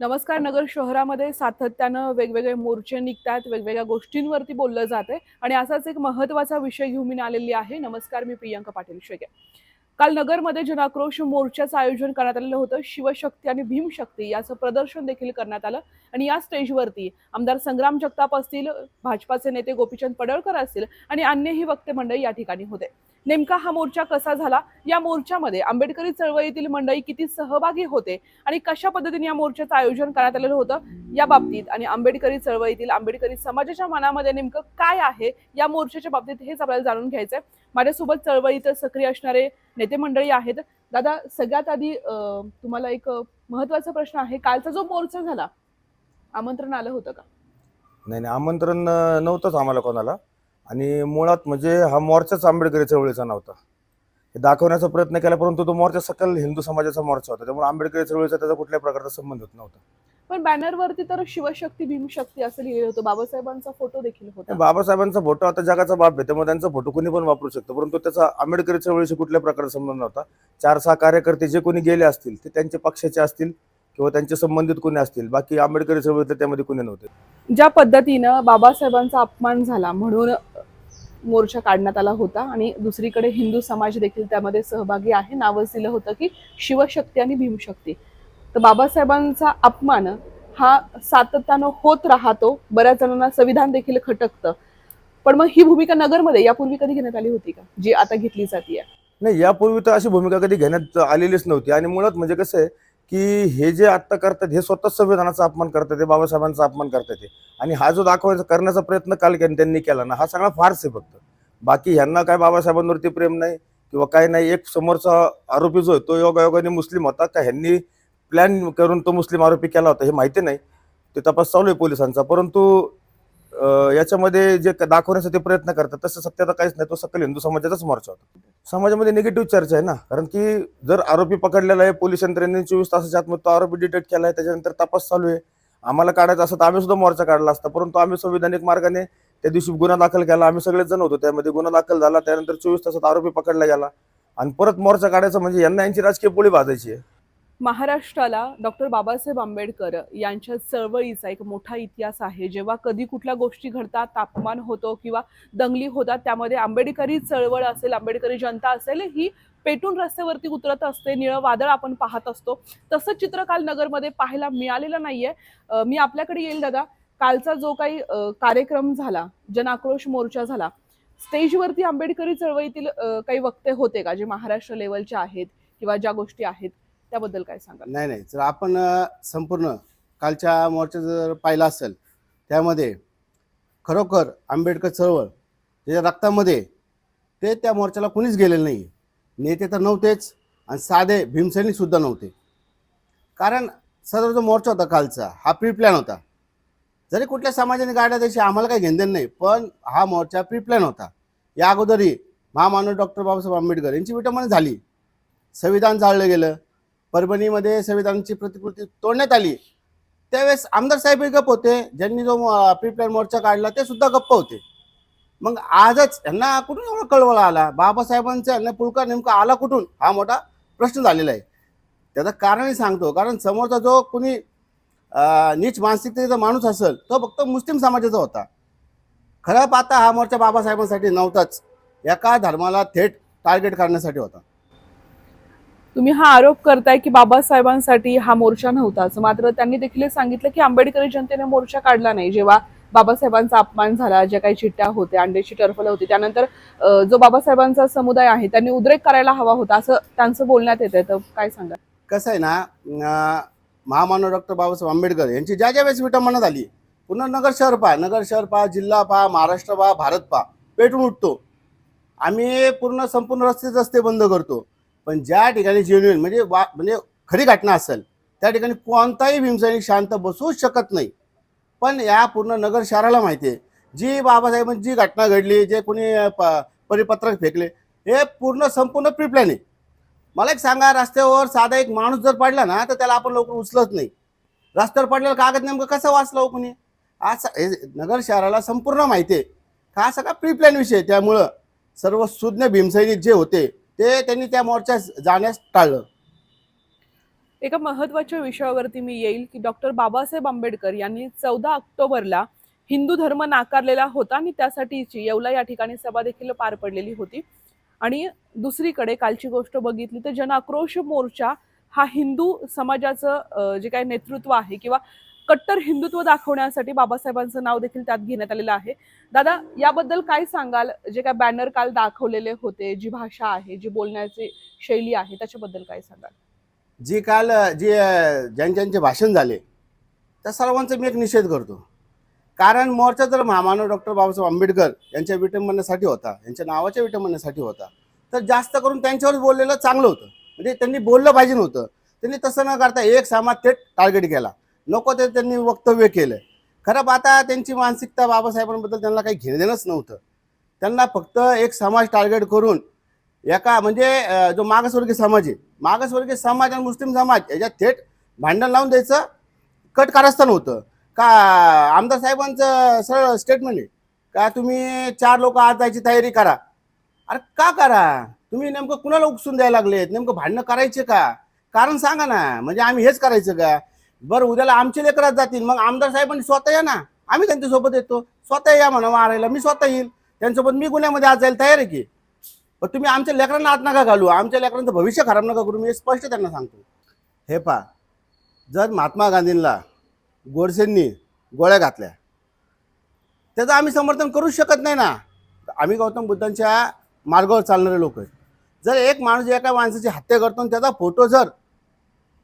नमस्कार नगर शहरामध्ये सातत्यानं वेगवेगळे मोर्चे निघतात वेगवेगळ्या गोष्टींवरती बोललं जाते आणि असाच एक महत्त्वाचा विषय घेऊन मी आलेली आहे. नमस्कार मी प्रियांका पाटील शेगे. काल नगरमध्ये जनाक्रोश मोर्चाचं आयोजन करण्यात आलेलं होतं. शिवशक्ती आणि भीमशक्ती याचं प्रदर्शन देखील करण्यात आलं आणि या स्टेजवरती आमदार संग्राम जगताप असतील भाजपाचे नेते गोपीचंद पडळकर असतील आणि अन्यही वक्ते मंडळी या ठिकाणी होते. नेमका हा मोर्चा कसा झाला? या मोर्चामध्ये आंबेडकरी चळवळीतील मंडळी किती सहभागी होते आणि कशा पद्धतीने या मोर्चाचं आयोजन करण्यात आलेलं होतं? या बाबतीत आणि आंबेडकरी चळवळीतील आंबेडकरी समाजाच्या मनामध्ये नेमकं काय आहे? या मोर्चाच्या बाबतीत हेच आपल्याला जाणून घ्यायचं आहे माझ्यासोबत चळवळीत सक्रिय असणारे नेते मंडळी आहेत. दादा सगळ्यात आधी तुम्हाला एक महत्त्वाचा प्रश्न आहे. कालचा जो मोर्चा झाला आमंत्रण आलं होतं का? नाही नाही आमंत्रण नव्हतंच आम्हाला कोणाला. आणि मुळात म्हणजे हा मोर्चाच आंबेडकरी चळवळीचा नव्हता. हे दाखवण्याचा प्रयत्न केला परंतु तो मोर्चा सकल हिंदू समाजाचा मोर्चा होता. त्यामुळे आंबेडकरी चळवळीचा त्याचा कुठल्याही प्रकारचा संबंध होत नव्हता. पण बॅनरवरती तर शिवशक्ती भीमशक्ती असं लिहिलं होतं. बाबासाहेबांचा फोटो देखील होता. बाबासाहेबांचा फोटो आता जगाचा बाप आहे. त्यामुळे त्यांचा फोटो कोणी पण वापरू शकतो. परंतु त्याचा आंबेडकरी चळवळीशी कुठल्या प्रकारचा संबंध नव्हता. चार सहा कार्यकर्ते जे कोणी गेले असतील ते त्यांच्या पक्षाचे असतील किंवा त्यांचे संबंधित कोणी असतील. बाकी आंबेडकरी चळवळीतले त्यामध्ये कोणी नव्हते. ज्या पद्धतीनं बाबासाहेबांचा अपमान झाला म्हणून मोर्चा काढण्यात आला होता आणि दुसरीकडे हिंदू समाज देखील त्यामध्ये सहभागी आहे. नावच दिलं होतं की शिवशक्ती आणि भीमशक्ती. तर बाबासाहेबांचा अपमान हा सातत्यानं होत राहतो. बऱ्याच जणांना संविधान देखील खटकतं. पण मग ही भूमिका नगरमध्ये यापूर्वी कधी घेण्यात आली होती का? जी आता घेतली जाते नाही यापूर्वी तर अशी भूमिका कधी घेण्यात आलेलीच नव्हती. आणि मुळात म्हणजे कसं आहे की हे जे आत्ता करतात हे स्वतः संविधानाचा अपमान करतात हे बाबासाहेबांचा अपमान करतात हे. आणि हा जो दाखवायचा करण्याचा प्रयत्न काल त्यांनी केला ना हा सगळा फारच आहे फक्त. बाकी ह्यांना काय बाबासाहेबांवरती प्रेम नाही किंवा काय नाही एक समोरचा आरोपी जो आहे तो योगायोगाने मुस्लिम होता का ह्यांनी प्लॅन करून तो मुस्लिम आरोपी केला होता हे माहिती नाही. ते तपास चालू आहे पोलिसांचा. परंतु याच्यामध्ये जे दाखवण्यासाठी प्रयत्न करतात तसं सत्यता काहीच नाही. तो सकल हिंदू समाजाचाच मोर्चा होता. समाजामध्ये निगेटिव्ह चर्चा आहे ना. कारण की जर आरोपी पकडलेला आहे पोलीस यंत्रणेने चोवीस तासाच्या आतमध्ये तो आरोपी डिटेक्ट केला आहे. त्याच्यानंतर तपास चालू आहे. आम्हाला काढायचा असं तर आम्ही सुद्धा मोर्चा काढला असता. परंतु आम्ही संविधानिक मार्गाने त्या दिवशी गुन्हा दाखल केला. आम्ही सगळेच जण होतो. त्यामध्ये गुन्हा दाखल झाला. त्यानंतर चोवीस तासात आरोपी पकडला गेला. आणि परत मोर्चा काढायचा म्हणजे यांना यांची राजकीय पोळी भाजायची आहे. महाराष्ट्राला डॉक्टर बाबासाहेब आंबेडकर यांच्या चळवळीचा एक मोठा इतिहास आहे. जेव्हा कधी कुठल्या गोष्टी घडतात तापमान होतो किंवा दंगली होतात त्यामध्ये आंबेडकरी चळवळ असेल आंबेडकरी जनता असेल ही पेटून रस्त्यावरती उतरत असते निळं वादळ आपण पाहत असतो. तसं चित्र काल नगरमध्ये पाहायला मिळालेलं नाहीये. आहे मी आपल्याकडे येईल दादा. कालचा जो काही कार्यक्रम झाला जनाक्रोश मोर्चा झाला स्टेजवरती आंबेडकरी चळवळीतील काही वक्ते होते का जे महाराष्ट्र लेवलचे आहेत किंवा ज्या गोष्टी आहेत? त्याबद्दल काय सांगाल? नाही नाही. जर आपण अ, संपूर्ण कालच्या मोर्चा जर पाहिला असेल त्यामध्ये खरोखर आंबेडकर चळवळ त्याच्या रक्तामध्ये ते त्या मोर्चाला कुणीच गेलेलं नाही नेते तर नव्हतेच आणि साधे भीमसैनिकसुद्धा नव्हते. कारण सदर जो मोर्चा होता कालचा हा प्री प्लॅन होता. जरी कुठल्या समाजाने गाड्या द्यायची आम्हाला काही घेणं नाही पण हा मोर्चा प्री प्लॅन होता. या अगोदरही महामानव डॉक्टर बाबासाहेब आंबेडकर यांची विटंबना झाली. संविधान जाळलं गेलं. परभणीमध्ये संविधानाची प्रतिकृती तोडण्यात आली. त्यावेळेस आमदार साहेब गप्प होते. ज्यांनी जो प्रीप्लॅन मोर्चा काढला ते सुद्धा गप्प होते. मग आजच यांना कुठून एवढा कळवळा आला? बाबासाहेबांचा यांना पुळका नेमका आला कुठून? हा मोठा प्रश्न झालेला आहे. त्याचं कारणही सांगतो. कारण समोरचा जो कुणी नीच मानसिकतेचा माणूस असेल तो फक्त मुस्लिम समाजाचा होता. खरं पाहता हा मोर्चा बाबासाहेबांसाठी नव्हताच. एका धर्माला थेट टार्गेट करण्यासाठी होता. तुम्ही हा आरोप करताय की बाबासाहेबांसाठी हा मोर्चा नव्हताच मात्र त्यांनी देखील सांगितलं की आंबेडकरी जनतेने मोर्चा काढला नाही. जेव्हा बाबासाहेबांचा अपमान झाला ज्या काही चिट्ट्या होत्या अंड्याची टरफलं होती त्यानंतर जो बाबासाहेबांचा समुदाय आहे त्यांनी उद्रेक करायला हवा होता असं त्यांचं बोलण्यात येते तर काय सांगा कसं आहे ना महामानव डॉक्टर बाबासाहेब आंबेडकर यांची ज्या ज्या वेळेस विटंबना झाली पुन्हा नगर शहर पहा नगर शहर पहा जिल्हा पहा महाराष्ट्र पहा भारत पहा पेटून उठतो. आम्ही पूर्ण संपूर्ण रस्ते रस्ते बंद करतो. पण ज्या ठिकाणी जेन्युन म्हणजे वा म्हणजे खरी घटना असेल त्या ठिकाणी कोणताही भीमसैनिक शांत बसूच शकत नाही. पण या पूर्ण नगर शहराला माहिती आहे जी बाबासाहेबांची म्हणजे जी घटना घडली जे कोणी प- परिपत्रक फेकले हे पूर्ण संपूर्ण प्रिप्लॅन आहे मला एक सांगा रस्त्यावर साधा एक माणूस जर पडला ना तर त्याला आपण लवकर उचलत नाही. रस्त्यावर पडलेला कागद नेमकं कसं वाचलं हो कुणी? आज हे नगर शहराला संपूर्ण माहिती आहे. का हा सगळा प्री प्लॅन विषय त्यामुळं सर्व सुज्ञ भीमसैनिक जे होते ते त्यांनी त्या मोर्चात जाण्यास टाळलं. एका महत्त्वाच्या विषयावरती मी येईल की डॉक्टर बाबासाहेब आंबेडकर यांनी चौदा ऑक्टोबरला हिंदू धर्म नाकारलेला होता आणि त्यासाठीची येवला या ठिकाणी सभा देखील पार पडलेली होती. आणि दुसरीकडे कालची गोष्ट बघितली तर जनआक्रोश मोर्चा हा हिंदू समाजाचं जे काही नेतृत्व आहे किंवा कट्टर हिंदुत्व दाखवण्यासाठी बाबासाहेबांचं नाव देखील त्यात घेण्यात आलेलं आहे. दादा याबद्दल काय सांगाल? जे काय बॅनर काल दाखवलेले होते जी भाषा आहे जी बोलण्याची शैली आहे त्याच्याबद्दल काय सांगाल? जी काल जे ज्यांच्यांचे भाषण झाले त्या सर्वांचा मी एक निषेध करतो. कारण मोर्चा जर महामानव डॉक्टर बाबासाहेब आंबेडकर यांच्या विटंबनासाठी होता यांच्या नावाच्या विटंबनासाठी होता. तर जास्त करून त्यांच्यावर बोललेलं चांगलं होतं. म्हणजे त्यांनी बोललं पाहिजे नव्हतं. त्यांनी तसं न करता एक समाज थेट टार्गेट केला. नको ते त्यांनी वक्तव्य केलं खरं पाहता त्यांची मानसिकता बाबासाहेबांबद्दल त्यांना काही घेणं देणंच नव्हतं. त्यांना फक्त एक समाज टार्गेट करून एका म्हणजे जो मागासवर्गीय समाज आहे मागासवर्गीय समाज आणि मुस्लिम समाज याच्यात थेट भांडण लावून द्यायचं कट कारस्थान होतं. का आमदार साहेबांचं सरळ स्टेटमेंट आहे का तुम्ही चार लोक आज जायची तयारी करा. अरे का करा? तुम्ही नेमकं कुणाला उकसून द्यायला लागलेत? नेमकं भांडणं करायचे का? कारण सांगा ना म्हणजे आम्ही हेच करायचं का? बरं उद्याला आमचे लेकरात जातील. मग आमदार साहेबांनी स्वतः या ना. आम्ही त्यांच्यासोबत येतो. स्वतः या म्हणा मारायला. मी स्वतः येईल. त्यांच्यासोबत मी गुन्ह्यामध्ये आज जायला तयार आहे की. पण तुम्ही आमच्या लेकरांना आत नका घालू. आमच्या लेकरांचं भविष्य खराब नका करू. मी स्पष्ट त्यांना सांगतो. हे पा जर महात्मा गांधींना गोडसेंनी गोळ्या घातल्या त्याचं आम्ही समर्थन करूच शकत नाही ना. आम्ही गौतम बुद्धांच्या मार्गावर चालणारे लोक आहेत. जर एक माणूस एका माणसाची हत्या करतो आणि त्याचा फोटो जर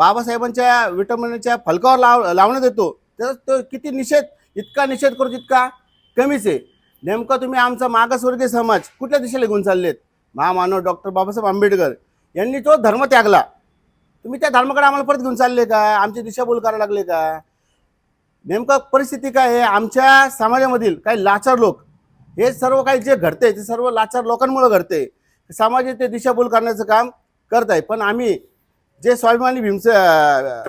बाबासाहेबांच्या विटंबनेच्या फलकावर लाव लावण्यात येतो. त्याचा तो किती निषेध इतका निषेध करू तितका कमीच आहे. नेमकं तुम्ही आमचा मागासवर्गीय समाज कुठल्या दिशेला घेऊन चाललेत? महामानव डॉक्टर बाबासाहेब आंबेडकर यांनी तो धर्म त्यागला. तुम्ही त्या धर्माकडे आम्हाला परत घेऊन चालले का? आमची दिशाभूल करायला लागले का? नेमकं परिस्थिती काय आहे? आमच्या समाजामधील काही लाचार लोक हे सर्व काही जे घडते ते सर्व लाचार लोकांमुळे घडते समाजात ते दिशाभूल करण्याचं काम करत आहे पण आम्ही जे स्वाभिमानी भीमस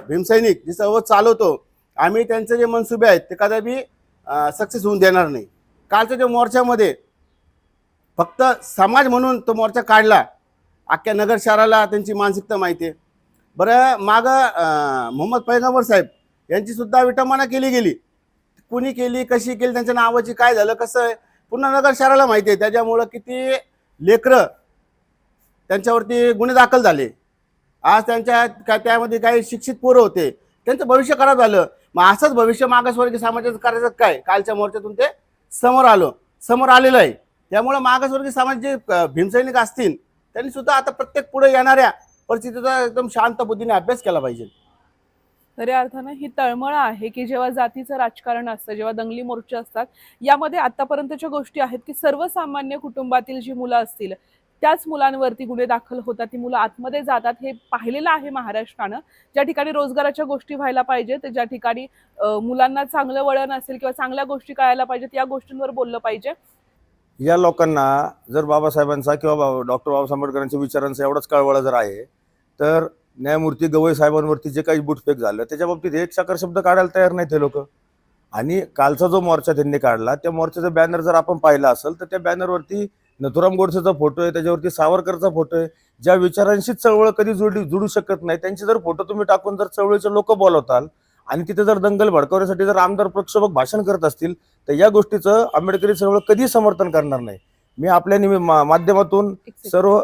भीमसैनिक जे सर्व चालवतो आम्ही त्यांचे जे मनसुबे आहेत ते कदापि सक्सेस होऊन देणार नाही. कालच्या त्या मोर्चामध्ये फक्त समाज म्हणून तो मोर्चा काढला अख्ख्या नगर शहराला त्यांची मानसिकता माहिती आहे. बरं मागं मोहम्मद पैगंबर साहेब यांची सुद्धा विटंबना केली गेली. कुणी केली कशी केली त्यांच्या नावाची काय झालं कसं आहे पूर्ण नगर शहराला माहिती आहे. त्याच्यामुळं किती लेकरं त्यांच्यावरती गुन्हे दाखल झाले. आज त्यांच्या काय त्यामध्ये काही शिक्षित पोरं होते. त्यांचं भविष्य खराब झालं. मग असंच भविष्य मागासवर्गीय समाजाचं करायचं काय? कालच्या मोर्चातून ते समोर आलं. समोर आलेलं आहे. त्यामुळं मागासवर्गीय समाज जे भीमसैनिक असतील त्यांनी सुद्धा आता प्रत्येक पुढे येणाऱ्या परिस्थितीचा एकदम शांत बुद्धीने अभ्यास केला पाहिजे. खऱ्या अर्थानं ही तळमळ आहे की जेव्हा जातीचं राजकारण असतं जेव्हा दंगली मोर्चे असतात यामध्ये आतापर्यंतच्या गोष्टी आहेत की सर्वसामान्य कुटुंबातील जी मुलं असतील त्याच मुलांवरती गुन्हे दाखल होतात ती मुलं आतमध्ये जातात हे पाहिलेलं आहे महाराष्ट्रानं. ज्या ठिकाणी रोजगाराच्या गोष्टी व्हायला पाहिजेत ज्या ठिकाणी मुलांना चांगलं वळण असेल किंवा चांगल्या गोष्टी कळायला पाहिजेत या गोष्टींवर बोललं पाहिजे. या लोकांना जर बाबासाहेबांचा किंवा डॉक्टर बाबासाहेब आंबेडकरांच्या विचारांचा एवढाच कळवळा जर आहे तर न्यायमूर्ती गवई साहेबांवरती जे काही बुटफेक झालं त्याच्या बाबतीत एक साखर शब्द काढायला तयार नाही ते लोक. आणि कालचा जो मोर्चा त्यांनी काढला त्या मोर्चाचा बॅनर जर आपण पाहिला असेल तर त्या बॅनरवरती नथुराम गोडसेचा फोटो आहे त्याच्यावरती सावरकरचा फोटो आहे ज्या विचारांशी चळवळ कधी जुडली जुडू शकत नाही त्यांचे जर फोटो तुम्ही टाकून जर चळवळीचे लोक बोलवताल आणि तिथे जर दंगल भडकवण्यासाठी जर आमदार प्रक्षोभक भाषण करत असतील तर या गोष्टीचं आंबेडकरी चळवळ कधी समर्थन करणार नाही. मी आपल्या निमि मा- माध्यमातून सर्व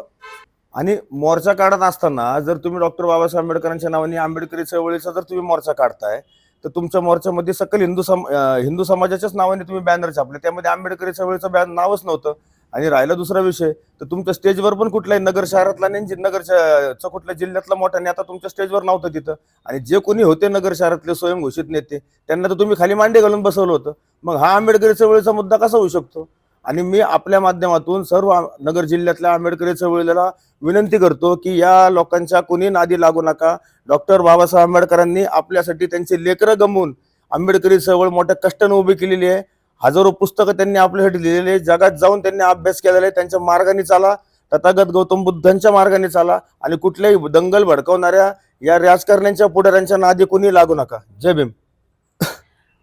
आणि मोर्चा काढत असताना जर तुम्ही डॉक्टर बाबासाहेब आंबेडकरांच्या नावाने आंबेडकरी चळवळीचा जर तुम्ही मोर्चा काढताय तर तुमच्या मोर्चामध्ये सकल हिंदू सम हिंदू समाजाच्याच नावाने तुम्ही बॅनर छापले. त्यामध्ये आंबेडकरी चळवळीचं बॅन नावच नव्हतं. आणि राहिला दुसरा विषय तर तुमच्या स्टेजवर पण कुठल्याही नगर शहरातला नाही जि- नगरच्या कुठल्या जिल्ह्यातला मोठा नेता तुमच्या स्टेजवर नव्हतं तिथं. आणि जे कोणी होते नगर शहरातले स्वयंघोषित नेते त्यांना तर तुम्ही खाली मांडे घालून बसवलं होतं. मग हा आंबेडकरी चळवळीचा मुद्दा कसा होऊ शकतो? आणि मी आपल्या माध्यमातून सर्व नगर जिल्ह्यातल्या आंबेडकरी चळवळीला विनंती करतो की या लोकांच्या कोणी नादी लागू नका. डॉक्टर बाबासाहेब आंबेडकरांनी आपल्यासाठी त्यांचे लेकरं गमवून आंबेडकरी चळवळ मोठ्या कष्टाने उभी केलेली आहे. हजारो पुस्तकं त्यांनी आपल्यासाठी लिहिलेली आहे जगात जाऊन त्यांनी अभ्यास केलेला आहे. त्यांच्या मार्गाने चाला. तथागत गौतम बुद्धांच्या मार्गाने चाला. आणि कुठल्याही दंगल भडकवणाऱ्या या राजकारण्यांच्या पुढाऱ्यांच्या नादी कोणी लागू नका. जय भीम.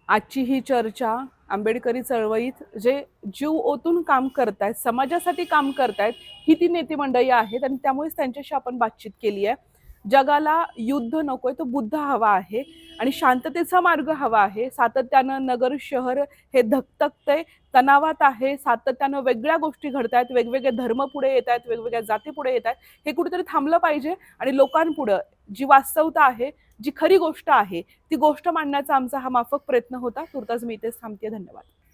आजची ही चर्चा आंबेडकरी चळवळीत जे जीव ओतून काम करतायत समाजासाठी काम करतायत ही ती नेते मंडळी आहेत आणि त्यामुळेच त्यांच्याशी आपण बातचीत केली आहे. जगाला युद्ध नकोय तो बुद्ध हवा आहे आणि शांततेचा मार्ग हवा आहे. सातत्यानं नगर शहर हे धकधकतंय तणावात आहे. सातत्यानं वेगळ्या गोष्टी घडत आहेत वेगवेगळे धर्म पुढे येत आहेत वेगवेगळ्या जाती पुढे येत आहेत हे कुठेतरी थांबलं पाहिजे आणि लोकांपुढं जी वास्तवता आहे जी खरी गोष्ट आहे ती गोष्ट मांडण्याचा आमचा हा माफक प्रयत्न होता. तुर्तास मी इथेच थांबते. धन्यवाद.